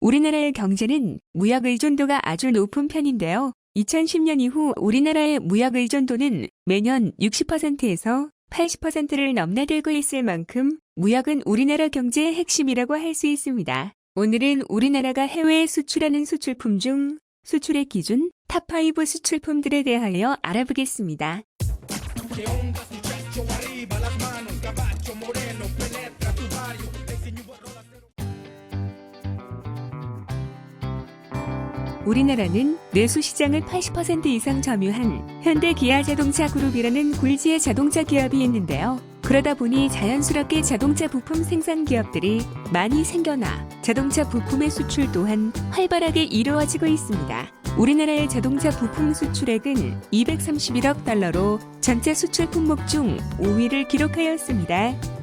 우리나라의 경제는 무역 의존도가 아주 높은 편인데요. 2010년 이후 우리나라의 무역 의존도는 매년 60%에서 80%를 넘나들고 있을 만큼 무역은 우리나라 경제의 핵심이라고 할 수 있습니다. 오늘은 우리나라가 해외에 수출하는 수출품 중 수출의 기준 탑5 수출품들에 대하여 알아보겠습니다. 우리나라는 내수 시장을 80% 이상 점유한 현대 기아 자동차 그룹이라는 굴지의 자동차 기업이 있는데요. 그러다 보니 자연스럽게 자동차 부품 생산 기업들이 많이 생겨나 자동차 부품의 수출 또한 활발하게 이루어지고 있습니다. 우리나라의 자동차 부품 수출액은 231억 달러로 전체 수출 품목 중 5위를 기록하였습니다.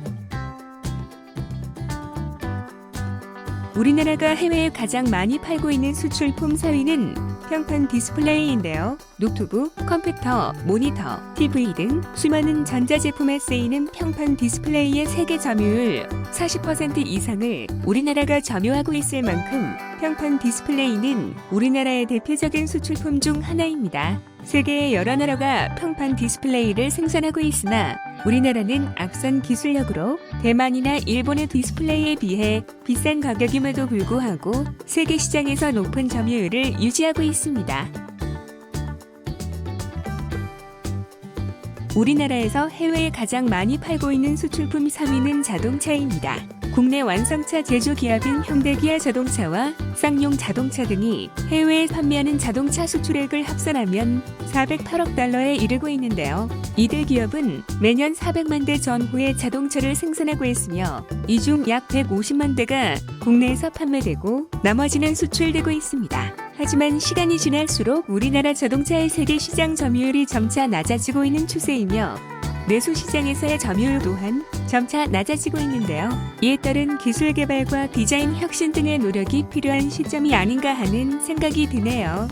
우리나라가 해외에 가장 많이 팔고 있는 수출품 4위는 평판 디스플레이인데요. 노트북, 컴퓨터, 모니터, TV 등 수많은 전자제품에 쓰이는 평판 디스플레이의 세계 점유율 40% 이상을 우리나라가 점유하고 있을 만큼 평판 디스플레이는 우리나라의 대표적인 수출품 중 하나입니다. 세계의 여러 나라가 평판 디스플레이를 생산하고 있으나 우리나라는 앞선 기술력으로 대만이나 일본의 디스플레이에 비해 비싼 가격임에도 불구하고 세계 시장에서 높은 점유율을 유지하고 있습니다. 우리나라에서 해외에 가장 많이 팔고 있는 수출품 3위는 자동차입니다. 국내 완성차 제조 기업인 현대기아 자동차와 쌍용 자동차 등이 해외에 판매하는 자동차 수출액을 합산하면 408억 달러에 이르고 있는데요. 이들 기업은 매년 400만 대 전후의 자동차를 생산하고 있으며 이 중 약 150만 대가 국내에서 판매되고 나머지는 수출되고 있습니다. 하지만 시간이 지날수록 우리나라 자동차의 세계 시장 점유율이 점차 낮아지고 있는 추세이며 내수 시장에서의 점유율 또한 점차 낮아지고 있는데요. 이에 따른 기술 개발과 디자인 혁신 등의 노력이 필요한 시점이 아닌가 하는 생각이 드네요.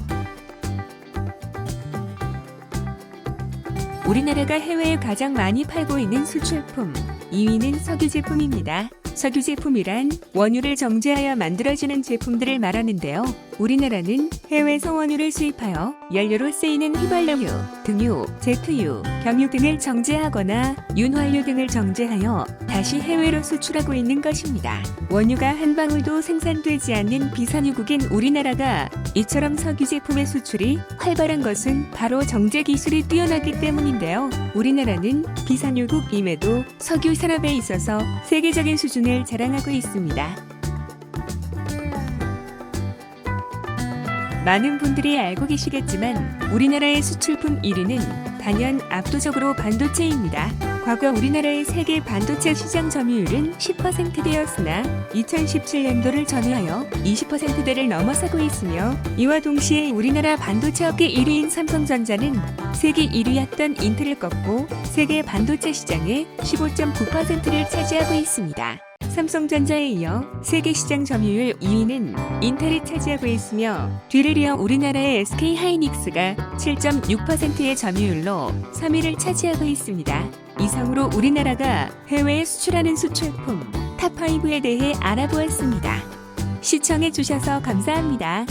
우리나라가 해외에 가장 많이 팔고 있는 수출품 2위는 석유 제품입니다. 석유 제품이란 원유를 정제하여 만들어지는 제품들을 말하는데요. 우리나라는 해외에서 원유를 수입하여 연료로 쓰이는 휘발유, 등유, 제트유, 경유 등을 정제하거나 윤활유 등을 정제하여 다시 해외로 수출하고 있는 것입니다. 원유가 한 방울도 생산되지 않는 비산유국인 우리나라가 이처럼 석유 제품의 수출이 활발한 것은 바로 정제 기술이 뛰어나기 때문인데요. 우리나라는 비산유국임에도 석유 산업에 있어서 세계적인 수준을 자랑하고 있습니다. 많은 분들이 알고 계시겠지만 우리나라의 수출품 1위는 단연 압도적으로 반도체입니다. 과거 우리나라의 세계 반도체 시장 점유율은 10%대였으나 2017년도를 전후하여 20%대를 넘어서고 있으며 이와 동시에 우리나라 반도체 업계 1위인 삼성전자는 세계 1위였던 인텔을 꺾고 세계 반도체 시장의 15.9%를 차지하고 있습니다. 삼성전자에 이어 세계 시장 점유율 2위는 인텔이 차지하고 있으며 뒤를 이어 우리나라의 SK 하이닉스가 7.6%의 점유율로 3위를 차지하고 있습니다. 이상으로 우리나라가 해외에 수출하는 수출품 탑5에 대해 알아보았습니다. 시청해 주셔서 감사합니다.